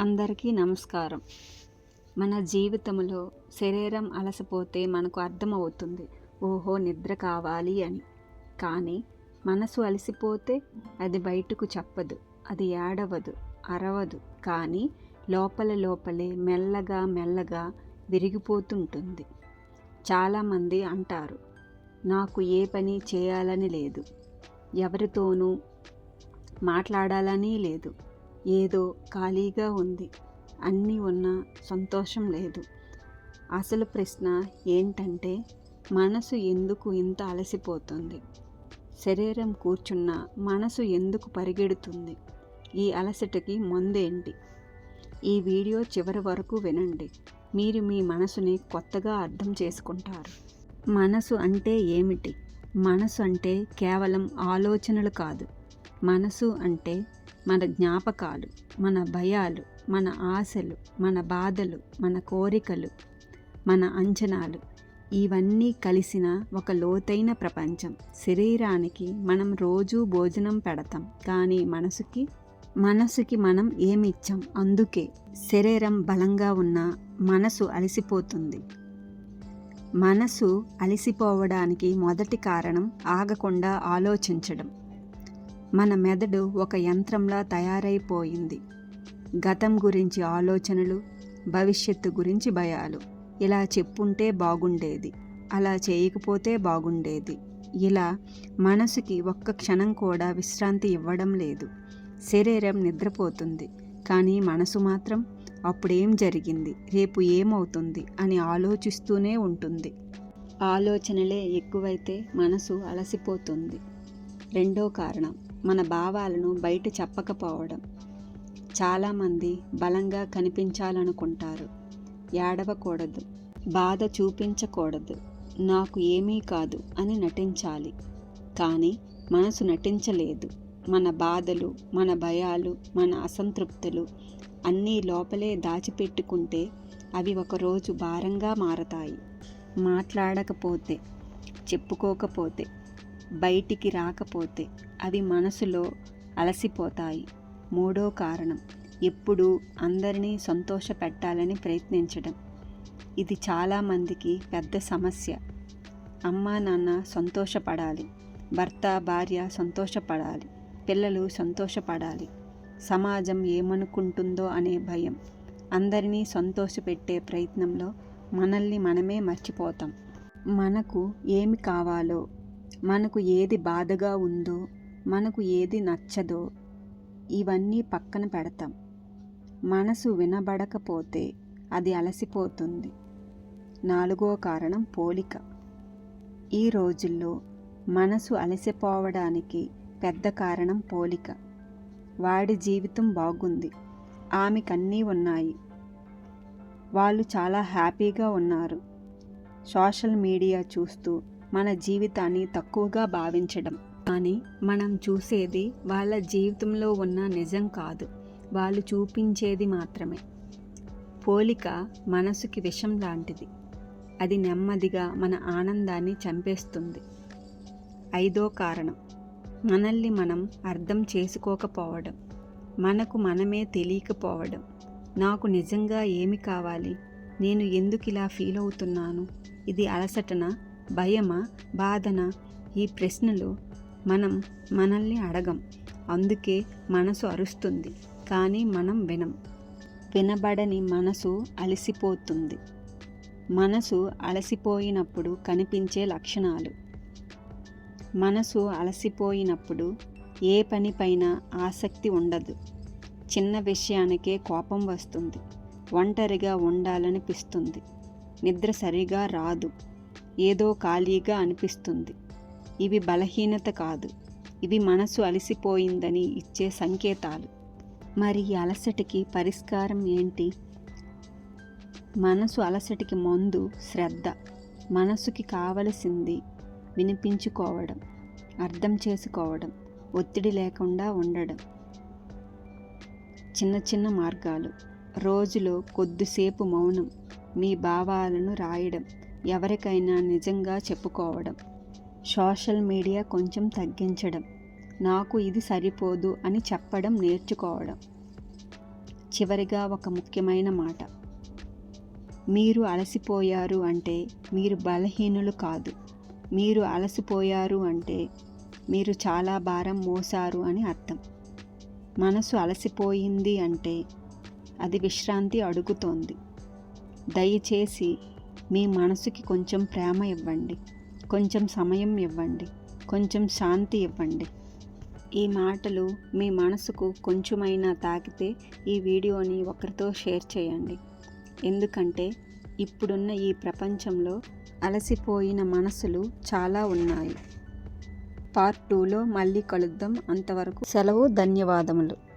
అందరికీ నమస్కారం. మన జీవితంలో శరీరం అలసిపోతే మనకు అర్థమవుతుంది ఓహో నిద్ర కావాలి అని. కానీ మనసు అలసిపోతే అది బయటకు చెప్పదు అది ఏడవదు అరవదు. కానీ లోపల లోపలే మెల్లగా మెల్లగా విరిగిపోతుంటుంది. చాలామంది అంటారు నాకు ఏ పని చేయాలని లేదు ఎవరితోనూ మాట్లాడాలని లేదు. ఏదో ఖాళీగా ఉంది. అన్నీ ఉన్నా సంతోషం లేదు. అసలు ప్రశ్న ఏంటంటే మనసు ఎందుకు ఇంత అలసిపోతుంది? శరీరం కూర్చున్న మనసు ఎందుకు పరిగెడుతుంది? ఈ అలసటకి మందేంటి? ఈ వీడియో చివరి వరకు వినండి. మీరు మీ మనసుని కొత్తగా అర్థం చేసుకుంటారు. మనసు అంటే ఏమిటి? మనసు అంటే కేవలం ఆలోచనలు కాదు. మనసు అంటే మన జ్ఞాపకాలు మన భయాలు మన ఆశలు మన బాధలు మన కోరికలు మన అంచనాలు ఇవన్నీ కలిసిన ఒక లోతైన ప్రపంచం. శరీరానికి మనం రోజూ భోజనం పెడతాం. కానీ మనసుకి మనసుకి మనం ఏమిచ్చాం? అందుకే శరీరం బలంగా ఉన్న మనసు అలసిపోతుంది. మనసు అలసిపోవడానికి మొదటి కారణం ఆగకుండా ఆలోచించడం. మన మెదడు ఒక యంత్రంలా తయారైపోయింది. గతం గురించి ఆలోచనలు భవిష్యత్తు గురించి భయాలు. ఇలా చెప్పుంటే బాగుండేది అలా చేయకపోతే బాగుండేది. ఇలా మనసుకి ఒక్క క్షణం కూడా విశ్రాంతి ఇవ్వడం లేదు. శరీరం నిద్రపోతుంది కానీ మనసు మాత్రం అప్పుడేం జరిగింది రేపు ఏమవుతుంది అని ఆలోచిస్తూనే ఉంటుంది. ఆలోచనలే ఎక్కువైతే మనసు అలసిపోతుంది. రెండో కారణం మన భావాలను బయట చెప్పకపోవడం. చాలామంది బలంగా కనిపించాలనుకుంటారు. ఏడవకూడదు. బాధ చూపించకూడదు. నాకు ఏమీ కాదు అని నటించాలి. కానీ మనసు నటించలేదు. మన బాధలు మన భయాలు మన అసంతృప్తులు అన్నీ లోపలే దాచిపెట్టుకుంటే అవి ఒకరోజు భారంగా మారతాయి. మాట్లాడకపోతే చెప్పుకోకపోతే బయటికి రాకపోతే అవి మనసులో అలసిపోతాయి. మూడో కారణం ఎప్పుడూ అందరినీ సంతోష పెట్టాలని ప్రయత్నించడం. ఇది చాలామందికి పెద్ద సమస్య. అమ్మా నాన్న సంతోషపడాలి. భర్త భార్య సంతోషపడాలి. పిల్లలు సంతోషపడాలి. సమాజం ఏమనుకుంటుందో అనే భయం. అందరినీ సంతోషపెట్టే ప్రయత్నంలో మనల్ని మనమే మర్చిపోతాం. మనకు ఏమి కావాలో మనకు ఏది బాధగా ఉందో మనకు ఏది నచ్చదో ఇవన్నీ పక్కన పెడతాం. మనసు వినబడకపోతే అది అలసిపోతుంది. నాలుగో కారణం పోలిక. ఈ రోజుల్లో మనసు అలసిపోవడానికి పెద్ద కారణం పోలిక. వాడి జీవితం బాగుంది. ఆమెకన్నీ ఉన్నాయి. వాళ్ళు చాలా హ్యాపీగా ఉన్నారు. సోషల్ మీడియా చూస్తూ మన జీవితాన్ని తక్కువగా భావించడం. కానీ మనం చూసేది వాళ్ళ జీవితంలో ఉన్న నిజం కాదు. వాళ్ళు చూపించేది మాత్రమే. పోలిక మనసుకి విషం లాంటిది. అది నెమ్మదిగా మన ఆనందాన్ని చంపేస్తుంది. ఐదో కారణం. మనల్ని మనం అర్థం చేసుకోకపోవడం. మనకు మనమే తెలియకపోవడం. నాకు నిజంగా ఏమి కావాలి? నేను ఎందుకు ఇలా ఫీల్ అవుతున్నాను ఇది అలసటన? భయమా బాధన? ఈ ప్రశ్నలు మనం మనల్ని అడగం. అందుకే మనసు అరుస్తుంది కానీ మనం వినం. వినబడని మనసు అలసిపోతుంది. మనసు అలసిపోయినప్పుడు కనిపించే లక్షణాలు. మనసు అలసిపోయినప్పుడు ఏ పనిపైన ఆసక్తి ఉండదు. చిన్న విషయానికే కోపం వస్తుంది. ఒంటరిగా ఉండాలనిపిస్తుంది. నిద్ర సరిగా రాదు. ఏదో ఖాళీగా అనిపిస్తుంది. ఇవి బలహీనత కాదు. ఇవి మనసు అలసిపోయిందని ఇచ్చే సంకేతాలు. మరి ఈ అలసటికి పరిష్కారం ఏంటి? మనసు అలసటికి మందు శ్రద్ధ. మనసుకి కావలసింది వినిపించుకోవడం అర్థం చేసుకోవడం ఒత్తిడి లేకుండా ఉండడం. చిన్న చిన్న మార్గాలు. రోజులో కొద్దిసేపు మౌనం మీ భావాలను రాయడం. ఎవరికైనా నిజంగా చెప్పుకోవడం సోషల్ మీడియా కొంచెం తగ్గించడం నాకు ఇది సరిపోదు అని చెప్పడం నేర్చుకోవడం చివరిగా ఒక ముఖ్యమైన మాట. మీరు అలసిపోయారు అంటే మీరు బలహీనులు కాదు. మీరు అలసిపోయారు అంటే మీరు చాలా భారం మోసారు అని అర్థం. మనసు అలసిపోయింది అంటే అది విశ్రాంతి అడుగుతోంది. దయచేసి మీ మనసుకి కొంచెం ప్రేమ ఇవ్వండి. కొంచెం సమయం ఇవ్వండి. కొంచెం శాంతి ఇవ్వండి. ఈ మాటలు మీ మనసుకు కొంచెమైనా తాకితే ఈ వీడియోని ఒకరితో షేర్ చేయండి. ఎందుకంటే ఇప్పుడున్న ఈ ప్రపంచంలో అలసిపోయిన మనసులు చాలా ఉన్నాయి. పార్ట్ టూలో మళ్ళీ కలుద్దాం. అంతవరకు సెలవు ధన్యవాదములు.